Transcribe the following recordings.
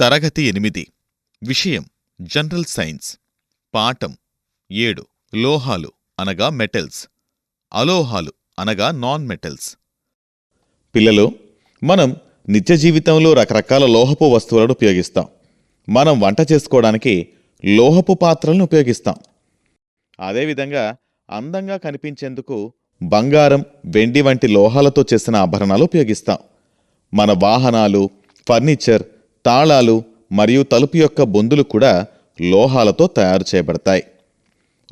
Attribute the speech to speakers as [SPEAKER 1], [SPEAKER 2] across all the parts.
[SPEAKER 1] తరగతి ఎనిమిది. విషయం జనరల్ సైన్స్. పాఠం ఏడు. లోహాలు అనగా మెటల్స్. అలోహాలు అనగా నాన్ మెటల్స్. పిల్లలు మనం నిత్య జీవితంలో రకరకాల లోహపు వస్తువులను ఉపయోగిస్తాం. మనం వంట చేసుకోవడానికి లోహపు పాత్రలను ఉపయోగిస్తాం. అదేవిధంగా అందంగా కనిపించేందుకు బంగారం వెండి వంటి లోహాలతో చేసిన ఆభరణాలు ఉపయోగిస్తాం. మన వాహనాలు ఫర్నిచర్ తాళాలు మరియు తలుపు యొక్క బొందులు కూడా లోహాలతో తయారు చేయబడతాయి.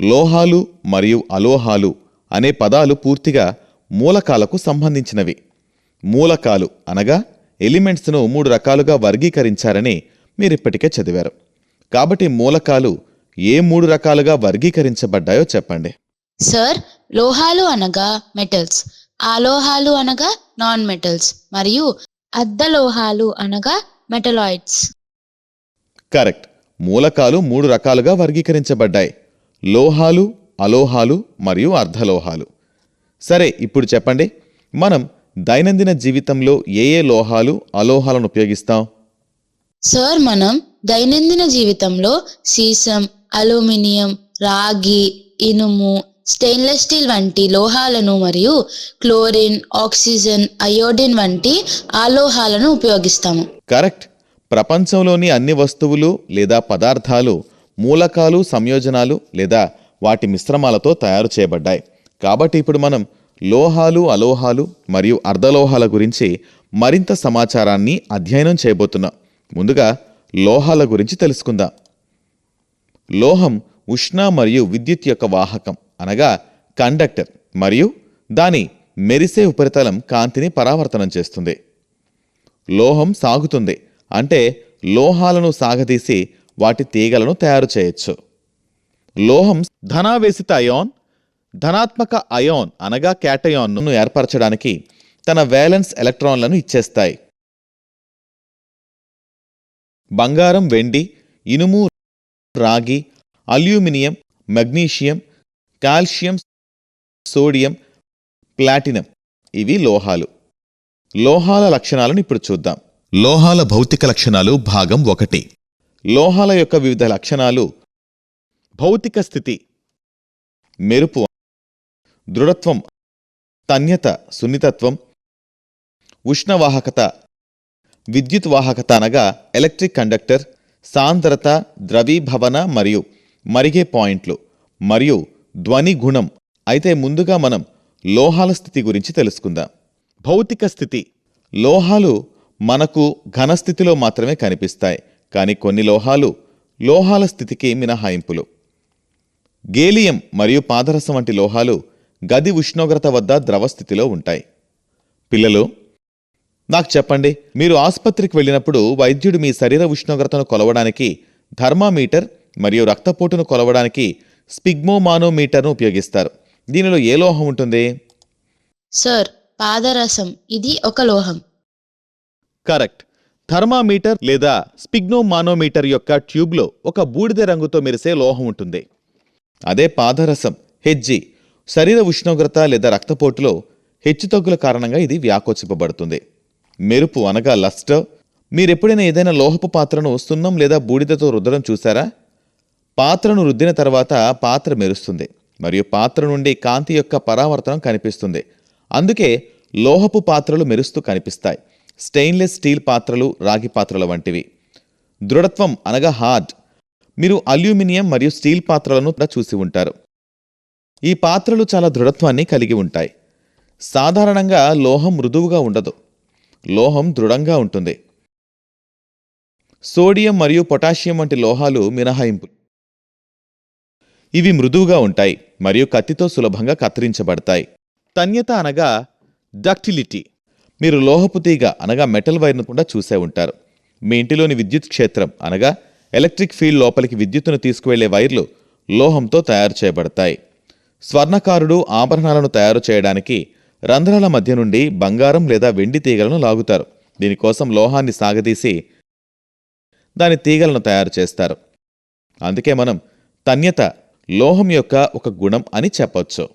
[SPEAKER 1] లోహాలు మరియు అలోహాలు అనే పదాలు పూర్తిగా మూలకాలకు సంబంధించినవి. మూలకాలు అనగా ఎలిమెంట్స్ను మూడు రకాలుగా వర్గీకరించారని మీరిప్పటికే చదివారు. కాబట్టి మూలకాలు ఏ మూడు రకాలుగా వర్గీకరించబడ్డాయో చెప్పండి.
[SPEAKER 2] సార్ లోహాలు అనగా మెటల్స్ ఆలోహాలు అనగా నాన్ మెటల్స్ మరియు అద్దలోహాలు అనగా మెటలాయిడ్స్.
[SPEAKER 1] కరెక్ట్. మూలకాలు మూడు రకాలుగా వర్గీకరించబడ్డాయి. లోహాలు అలోహాలు మరియు అర్ధలోహాలు. సరే ఇప్పుడు చెప్పండి. మనం దైనందిన జీవితంలో ఏ ఏ లోహాలు అలోహాలను ఉపయోగిస్తాం?
[SPEAKER 2] సార్ మనం దైనందిన జీవితంలో సీసం అల్యూమినియం రాగి ఇనుము స్టెయిన్లెస్ స్టీల్ వంటి లోహాలను మరియు క్లోరిన్ ఆక్సిజన్ అయోడిన్ వంటి ఆలోహాలను ఉపయోగిస్తాము.
[SPEAKER 1] కరెక్ట్. ప్రపంచంలోని అన్ని వస్తువులు లేదా పదార్థాలు మూలకాలు సంయోజనాలు లేదా వాటి మిశ్రమాలతో తయారు చేయబడ్డాయి. కాబట్టి ఇప్పుడు మనం లోహాలు అలోహాలు మరియు అర్ధలోహాల గురించి మరింత సమాచారాన్ని అధ్యయనం చేయబోతున్నాం. ముందుగా లోహాల గురించి తెలుసుకుందాం. లోహం ఉష్ణ మరియు విద్యుత్ యొక్క వాహకం అనగా కండక్టర్ మరియు దాని మెరిసే ఉపరితలం కాంతిని పరావర్తనం చేస్తుంది. లోహం సాగుతుంది. అంటే లోహాలను సాగదీసి వాటి తీగలను తయారు చేయొచ్చు. లోహం ధనావేశిత అయోన్ ధనాత్మక అయోన్ అనగా క్యాటయాన్ను ఏర్పరచడానికి తన వ్యాలెన్స్ ఎలక్ట్రాన్లను ఇచ్చేస్తాయి. బంగారం వెండి ఇనుము రాగి aluminium magnesium calcium sodium platinum ఇవి లోహాలు. లోహాల లక్షణాలను ఇప్పుడు చూద్దాం. లోహాల భౌతిక లక్షణాలు భాగం ఒకటి. లోహాల యొక్క వివిధ లక్షణాలు. భౌతిక స్థితి. మెరుపు. దృఢత్వం. తన్యత. సున్నితత్వం. ఉష్ణవాహకత. విద్యుత్ వాహకత అనగా ఎలక్ట్రిక్ కండక్టర్ సాంద్రత ద్రవీభవన మరియు మరిగే పాయింట్లు మరియు ధ్వని గుణం. అయితే ముందుగా మనం లోహాల స్థితి గురించి తెలుసుకుందాం. భౌతిక స్థితి. లోహాలు మనకు ఘనస్థితిలో మాత్రమే కనిపిస్తాయి కానీ కొన్ని లోహాలు లోహాల స్థితికి మినహాయింపులు. గేలియం మరియు పాదరసం వంటి లోహాలు గది ఉష్ణోగ్రత వద్ద ద్రవస్థితిలో ఉంటాయి. పిల్లలు నాకు చెప్పండి మీరు ఆసుపత్రికి వెళ్ళినప్పుడు వైద్యుడు మీ శరీర ఉష్ణోగ్రతను కొలవడానికి థర్మామీటర్ మరియు రక్తపోటును కొలవడానికి స్పిగ్మోమానోమీటర్ను ఉపయోగిస్తారు. దీనిలో ఏ లోహం ఉంటుంది?
[SPEAKER 2] సార్ పాదరసం. ఇది ఒక లోహం.
[SPEAKER 1] కరెక్ట్. థర్మామీటర్ లేదా స్పిగ్నోమానోమీటర్ యొక్క ట్యూబ్లో ఒక బూడిద రంగుతో మెరిసే లోహం ఉంటుంది. అదే పాదరసం హెజ్జి శరీర ఉష్ణోగ్రత లేదా రక్తపోటులో హెచ్చుతగ్గుల కారణంగా ఇది వ్యాకోచింపబడుతుంది. మెరుపు అనగా లస్టర్ మీరెప్పుడైనా ఏదైనా లోహపు పాత్రను సున్నం లేదా బూడిదతో రుద్దడం చూసారా? పాత్రను రుద్దిన తర్వాత పాత్ర మెరుస్తుంది. మరియు పాత్ర నుండి కాంతి యొక్క పరావర్తనం కనిపిస్తుంది. అందుకే లోహపు పాత్రలు మెరుస్తూ కనిపిస్తాయి. స్టెయిన్లెస్ స్టీల్ పాత్రలు రాగి పాత్రల వంటివి. దృఢత్వం అనగా హార్డ్. మీరు అల్యూమినియం మరియు స్టీల్ పాత్రలను కూడా చూసి ఉంటారు. ఈ పాత్రలు చాలా దృఢత్వాన్ని కలిగి ఉంటాయి. సాధారణంగా లోహం మృదువుగా ఉండదు. లోహం దృఢంగా ఉంటుంది. సోడియం మరియు పొటాషియం వంటి లోహాలు మినహాయింపు. ఇవి మృదువుగా ఉంటాయి మరియు కత్తితో సులభంగా కత్తిరించబడతాయి. తన్యత అనగా డక్టిలిటీ. మీరు లోహపు తీగ అనగా మెటల్ వైర్ను కూడా చూసే ఉంటారు. మీ ఇంటిలోని విద్యుత్ క్షేత్రం అనగా ఎలక్ట్రిక్ ఫీల్డ్ లోపలికి విద్యుత్తును తీసుకువెళ్ళే వైర్లు లోహంతో తయారు చేయబడతాయి. స్వర్ణకారుడు ఆభరణాలను తయారు చేయడానికి రంధ్రాల మధ్య నుండి బంగారం లేదా వెండి తీగలను లాగుతారు. దీనికోసం లోహాన్ని సాగదీసి దాని తీగలను తయారు చేస్తారు. అందుకే మనం తన్యత లోహం యొక్క ఒక గుణం అని చెప్పొచ్చు.